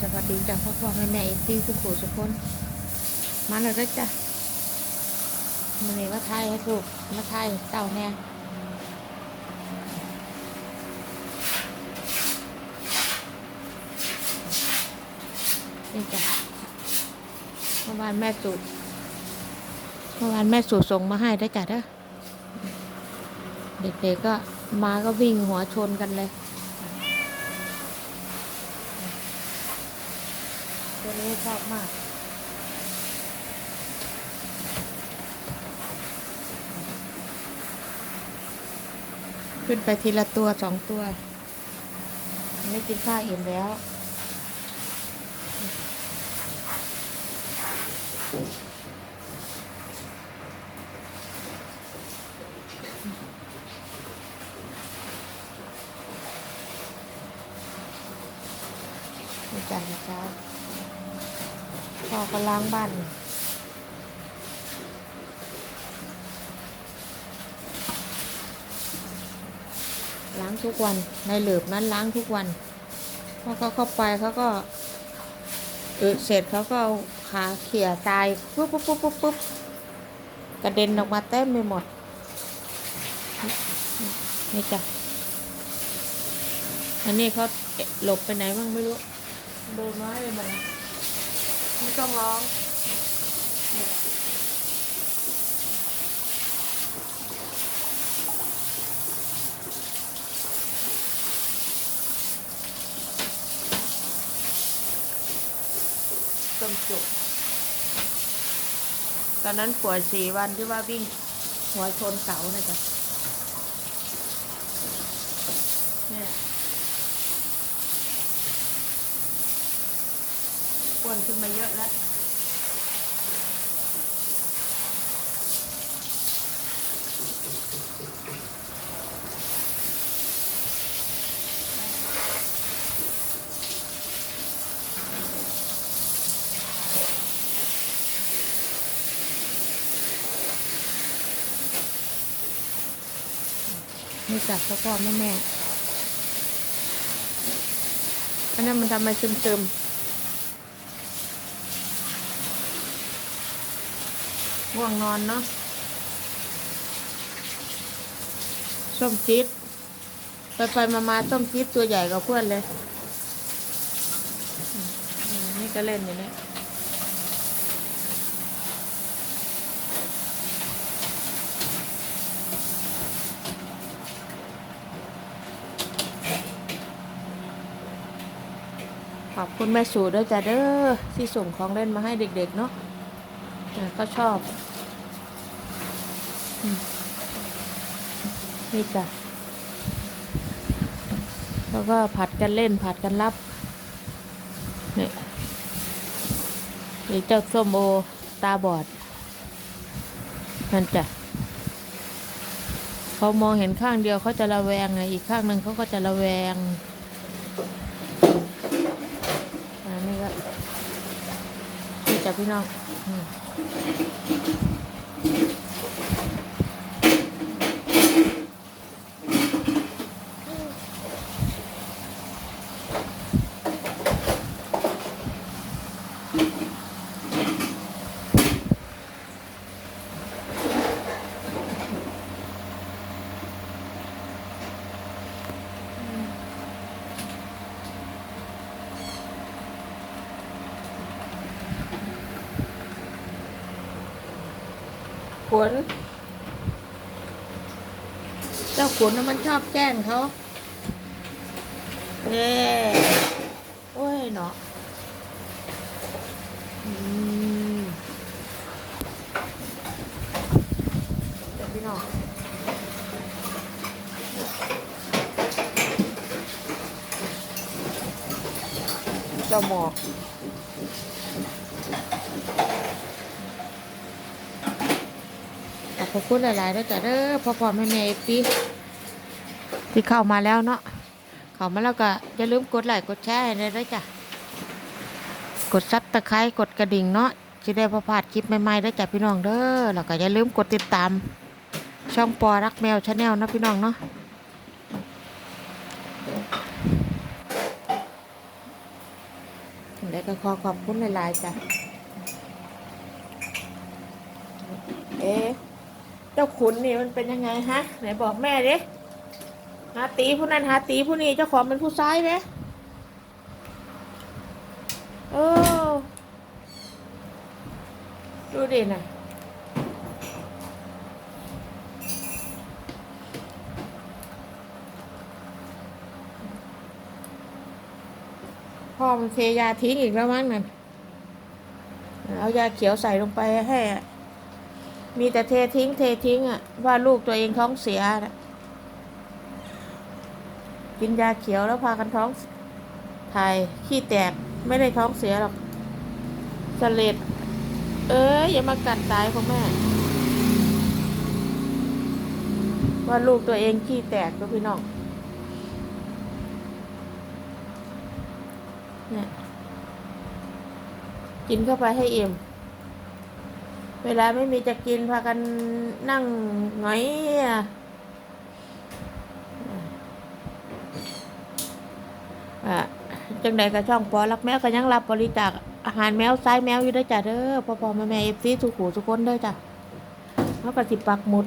สวัสดีจ้ะพ่อพ่อแม่แม่เอฟซีทุกคนทุกคนมาเลยด้อจ้ะมันนี่มาทยให้ลูกมาไทยเต่าแน่นี่จ้ะเมื่อวานแม่สูตรเมื่อวานแม่สูตรส่งมาให้ได้จ้ะเด้อเด็กๆก็มาก็วิ่งหัวชนกันเลย ชอบมากขึ้นไปทีละตัวสองตัว ไม่กินข้าวอิ่มแล้ว ไม่จ่ายนะครับ พ่อก็ล้างบ้านล้างทุกวันในเหลือบนั้นล้างทุกวันพอเขาเข้าไปเขาก็เออเสร็จเขาก็เอาขาเขี่ยตายปุ๊บปุ๊บปุ๊บปุ๊บปุ๊บกระเด็นออกมาเต็มไปหมด นี่จ้ะ อันนี้เขาหลบไปไหนบ้างไม่รู้เดินมาเลยมัน ไม่ต้องร้องต้มจุกตอนนั้นป่วยสี่วันที่ว่าวิ่งหัวชนเสานะจ๊ะเนี่ยอ้ว นขึ้นมาเยอะแล้วนี่จับพ่อพ่อแม่แม่อันนั้นมันทำไมซึมซึ ง่วงนอนเนาะส้มจี๊ดไปไปมามาส้มจี๊ดตัวใหญ่กับเพื่อนเลย นี่ก็เล่นอยู่เนี่ยขอบคุณแม่สูด้วยจ้ะเด้อที่ส่งของเล่นมาให้เด็กๆเนาะอ่าก็ชอบ นี่จ้ะ แล้วก็ผัดกันเล่นผัดกันรับนี่เจ้าส้มโอตาบอดนั่นจ้ะเขามองเห็นข้างเดียวเขาจะระแวงไงอีกข้างหนึ่งเขาก็จะระแวงอันนี้ก็นี่จ้ะพี่น้อง ขนเจ้าขนน่ะมันชอบแกล้งเขาเน่โอ้ยเนาะอืมเดี๋ยวพี่น้องเจ้าหมอก อบคุณหลายๆด้วยจ้ะเด้อพ่อพ่อแม่แม่เอฟซีที่เข้ามาแล้วเนาะเข้ามาแล้วก็อย่าลืมกดไลค์กดแชร์ให้ด้วยจ้ะกดซับตะไคร้กดกระดิ่งเนาะจะได้พอพลาดคลิปใหม่ๆด้วยจ้ะพี่น้องเด้อแล้วก็อย่าลืมกดติดตาม ช่องปอรักแมวชาแนลนะพี่น้องเนาะแล้วก็ขอขอบคุณหลายๆจ้ะเอ๊ะ เจ้าขุนนี่มันเป็นยังไงฮะ ไหนบอกแม่ดิหาตีผู้นั้นหาตีผู้นี้เจ้าของเป็นผู้ซ้ายไหมเออดูดิน่ะพ่อมันเทยาทิ้งอีกแล้วมั้งนั่นเอายาเขียวใส่ลงไปให้ มีแต่เททิ้ง เททิ้งอะว่าลูกตัวเองท้องเสียนะกินยาเขียวแล้วพากันท้องถ่ายขี้แตกไม่ได้ท้องเสียหรอกสเลดเอ้ยอย่ามากัดตายของแม่ ว่าลูกตัวเองขี้แตกก็พี่น้องเนี่ยกินเข้าไปให้เอ็ม เวลาไม่มีจะกินพากันนั่งหงอยอะอะจังใดก็ช่องปอรักแมวก็ยังรับบริจาคอาหารแมวซ้ายแมวอยู่เด้วยจ้ะเด้อพอพอแม่แม่เอฟซีทุกหูทุคนเด้อจ้ะเขาก็สิปักหมุด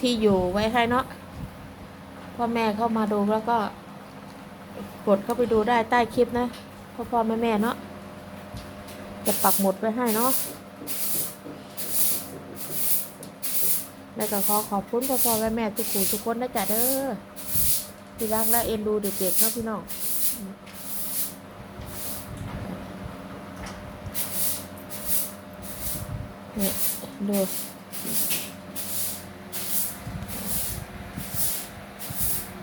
ที่อยู่ไว้ให้เนาะพ่อแม่เข้ามาดูแล้วก็ กดเข้าไปดูได้ใต้คลิปนะพ่อพ่อแม่แม่เนาะจะปักหมุดไว้ให้เนาะ แล้วก็ขอขอบคุณพ่อพ่อแม่แม่ทุกคู่ทุกคนนะจ๊ะเด้อที่รักและเอ็นดูเด็กๆเนาะพี่น้องเนี่ยดู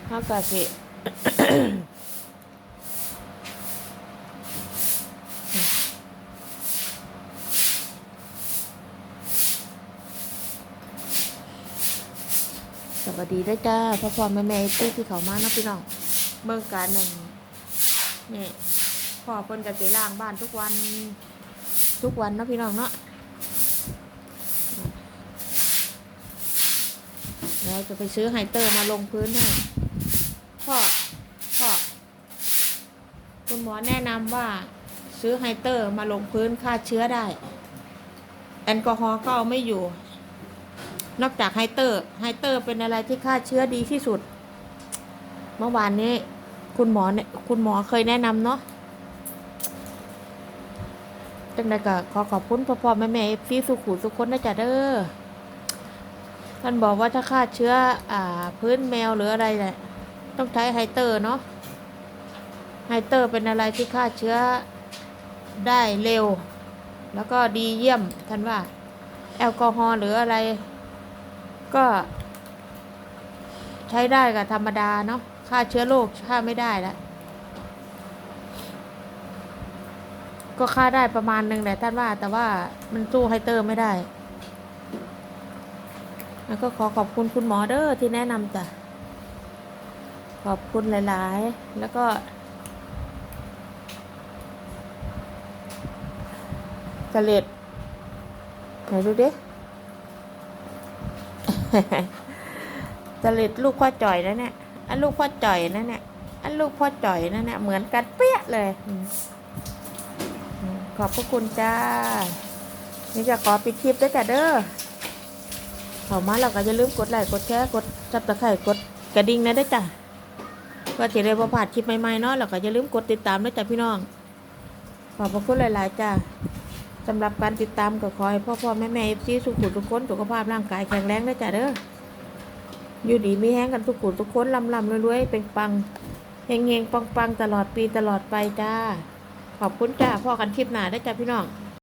ข้าวกะ วัสดีด้วยจ้าพ่อพ่อแม่แม่ที่ที่เขามาเนาะพี่น้องเมืองการนั่นนี่พ่อเพิ่นก็สิล้างบ้านทุกวันทุกวันเนาะพี่น้องเนาะแล้วจะไปซื้อไฮเตอร์มาลงพื้นให้พ่อพ่อคุณหมอแนะนำว่าซื้อไฮเตอร์มาลงพื้นฆ่าเชื้อได้ แอลกอฮอล์ก็เอาไม่อยู่ นอกจากไฮเตอร์ ไฮเตอร์เป็นอะไรที่ฆ่าเชื้อดีที่สุด เมื่อวานนี้ คุณหมอเนี่ยคุณหมอเคยแนะนำเนาะจังใดก็ขอขอบคุณพ่อพ่อแม่แม่ฟีสุขุสุขคนนะจ๊ะเด้อท่านบอกว่าถ้าฆ่าเชื้อ อ่า พื้นแมวหรืออะไรเนี่ยต้องใช้ไฮเตอร์เนาะไฮเตอร์เป็นอะไรที่ฆ่าเชื้อได้เร็ว แล้วก็ดีเยี่ยมท่านว่า แอลกอฮอล์หรืออะไร ก็ ใช้ได้กับธรรมดาเนาะฆ่าเชื้อโรคฆ่าไม่ได้แล้วก็ฆ่าได้ประมาณหนึ่งแหละท่านว่า แต่ว่ามันสู้ไฮเตอร์ไม่ได้แล้วก็ขอขอบคุณคุณหมอเดอ้อที่แนะนำจ้ะ ขอบคุณหลาย ๆ แล้วก็ กระเล็ดไหนดูดิ จริตลูกพ่อจ่อยนะเนี่ยอันลูกพ่อจ่อยนะเนี่ยอันลูกพ่อจ่อยนะเนี่ยเหมือนกันเปี้ยเลย ขอบพระคุณจ้า นี่จะขอปิดคลิปด้วยจ้ะเด้อเข้ามาเราก็อย่าลืมกดไลค์กดแชร์กดจับตะไคร่กดกระดิ่งนะด้วยจ้ะเพื่อจะได้บ่าดคลิปใหม่ๆเนาะเราก็อย่าลืมกดติดตามด้วยจ้ะพี่น้องขอบพระคุณหลาย ๆ จ้า สำหรับการติดตามก็ขอให้พ่อพ่อแม่แม่เอฟซีสุขุทุกคนสุขภาพร่างกายแข็งแรงด้วยจ้ะเด้ออยู่ดีมีแห้งกันทุกคนทุกคนลำลำรวยๆเป็นปังเฮงเฮงปังปังตลอดปีตลอดไปจ้า ขอบคุณจ้าพ่อกันคลิปหนาได้จ้าพี่น้อง